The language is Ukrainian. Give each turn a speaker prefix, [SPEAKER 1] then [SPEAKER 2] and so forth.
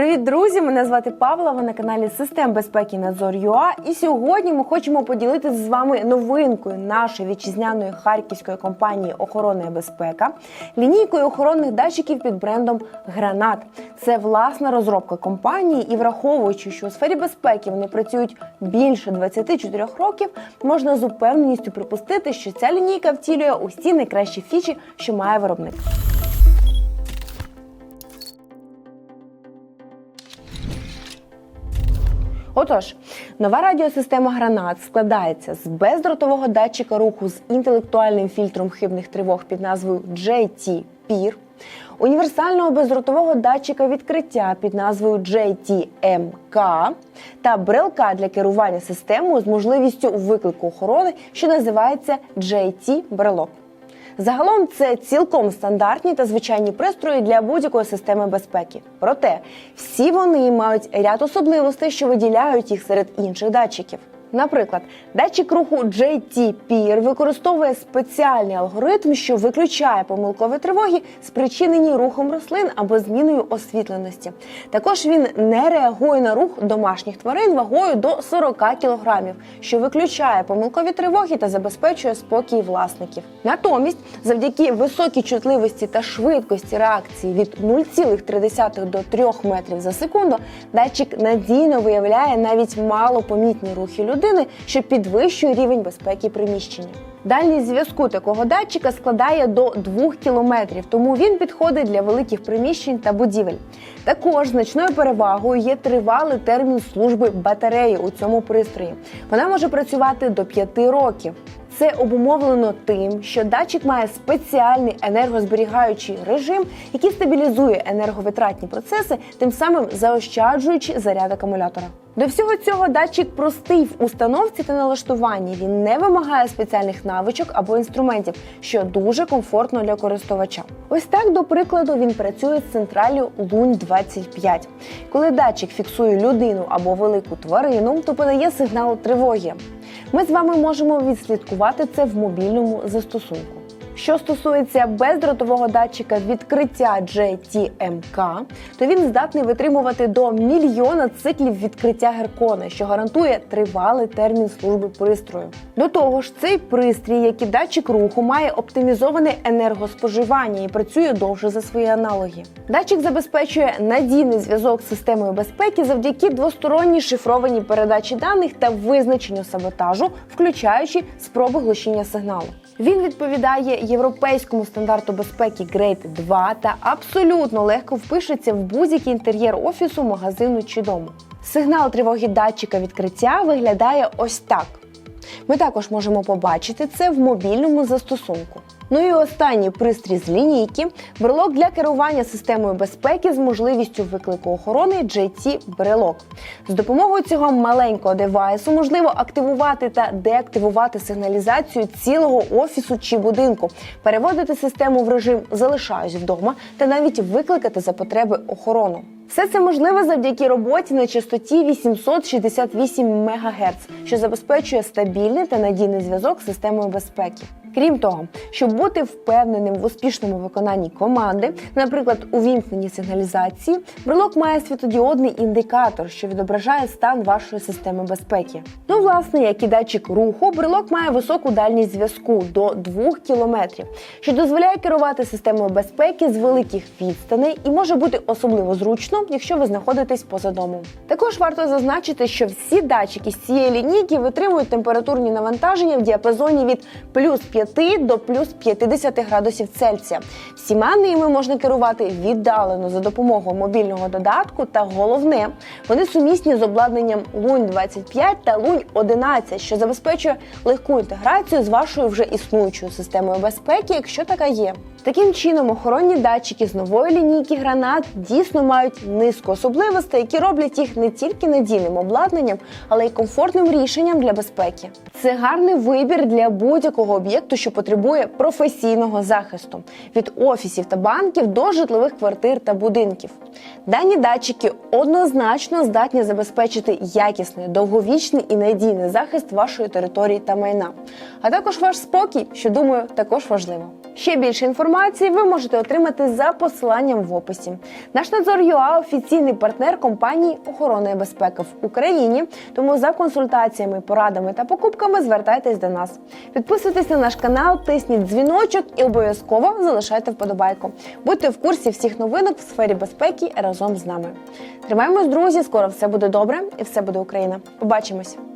[SPEAKER 1] Привіт, друзі! Мене звати Павла. Ви на каналі Систем безпеки Надзор ЮА. І сьогодні ми хочемо поділитися з вами новинкою нашої вітчизняної харківської компанії Охорона безпека, лінійкою охоронних датчиків під брендом Гранат. Це власна розробка компанії, і враховуючи, що у сфері безпеки вони працюють більше 24 років, можна з упевненістю припустити, що ця лінійка втілює усі найкращі фічі, що має виробник. Отож, нова радіосистема гранат складається з бездротового датчика руху з інтелектуальним фільтром хибних тривог під назвою JT-PIR, універсального бездротового датчика відкриття під назвою JT-MK та брелка для керування системою з можливістю виклику охорони, що називається JT-брелок. Загалом це цілком стандартні та звичайні пристрої для будь-якої системи безпеки. Проте всі вони мають ряд особливостей, що виділяють їх серед інших датчиків. Наприклад, датчик руху JT-PIR використовує спеціальний алгоритм, що виключає помилкові тривоги, спричинені рухом рослин або зміною освітленості. Також він не реагує на рух домашніх тварин вагою до 40 кг, що виключає помилкові тривоги та забезпечує спокій власників. Натомість, завдяки високій чутливості та швидкості реакції від 0,3 до 3 метрів за секунду, датчик надійно виявляє навіть малопомітні рухи людини, що підвищує рівень безпеки приміщення. Дальність зв'язку такого датчика складає до 2 кілометрів, тому він підходить для великих приміщень та будівель. Також значною перевагою є тривалий термін служби батареї у цьому пристрої. Вона може працювати до 5 років. Це обумовлено тим, що датчик має спеціальний енергозберігаючий режим, який стабілізує енерговитратні процеси, тим самим заощаджуючи заряд акумулятора. До всього цього датчик простий в установці та налаштуванні. Він не вимагає спеціальних навичок або інструментів, що дуже комфортно для користувача. Ось так, до прикладу, він працює з централю Лунь 25. Коли датчик фіксує людину або велику тварину, то подає сигнал тривоги. Ми з вами можемо відслідкувати це в мобільному застосунку. Що стосується бездротового датчика відкриття JTMK, то він здатний витримувати до мільйона циклів відкриття геркона, що гарантує тривалий термін служби пристрою. До того ж, цей пристрій, як і датчик руху, має оптимізоване енергоспоживання і працює довше за свої аналоги. Датчик забезпечує надійний зв'язок з системою безпеки завдяки двосторонній шифрованій передачі даних та визначенню саботажу, включаючи спроби глушіння сигналу. Він відповідає європейському стандарту безпеки Grade 2 та абсолютно легко впишеться в будь-який інтер'єр офісу, магазину чи дому. Сигнал тривоги датчика відкриття виглядає ось так. Ми також можемо побачити це в мобільному застосунку. Ну і останній пристрій з лінійки брелок для керування системою безпеки з можливістю виклику охорони JT брелок. З допомогою цього маленького девайсу можливо активувати та деактивувати сигналізацію цілого офісу чи будинку, переводити систему в режим залишаюсь вдома та навіть викликати за потреби охорону. Все це можливо завдяки роботі на частоті 868 МГц, що забезпечує стабільний та надійний зв'язок з системою безпеки. Крім того, щоб бути впевненим в успішному виконанні команди, наприклад, у сигналізації, брелок має світодіодний індикатор, що відображає стан вашої системи безпеки. Ну, власне, як і датчик руху, брелок має високу дальність зв'язку до 2 км, що дозволяє керувати системою безпеки з великих відстаней і може бути особливо зручно, якщо ви знаходитесь поза домом. Також варто зазначити, що всі датчики з цієї лінійки витримують температурні навантаження в діапазоні від плюс 5 до плюс 50 градусів Цельсія. Всіма ними можна керувати віддалено за допомогою мобільного додатку. Та головне, вони сумісні з обладнанням Лунь 25 та Лунь 11, що забезпечує легку інтеграцію з вашою вже існуючою системою безпеки, якщо така є. Таким чином, охоронні датчики з нової лінійки гранат дійсно мають низку особливостей, які роблять їх не тільки надійним обладнанням, але й комфортним рішенням для безпеки. Це гарний вибір для будь-якого об'єкту продукту, що потребує професійного захисту від офісів та банків до житлових квартир та будинків. Дані датчики однозначно здатні забезпечити якісний, довговічний і надійний захист вашої території та майна, а також ваш спокій, що думаю, також важливо. Ще більше інформації ви можете отримати за посиланням в описі. Наш надзор ЮА офіційний партнер компанії охорони безпеки в Україні. Тому за консультаціями, порадами та покупками звертайтесь до нас. Підписуйтесь на наш канал, тисніть дзвіночок і обов'язково залишайте вподобайку. Будьте в курсі всіх новинок в сфері безпеки разом з нами. Тримаємось, друзі! Скоро все буде добре і все буде Україна. Побачимось!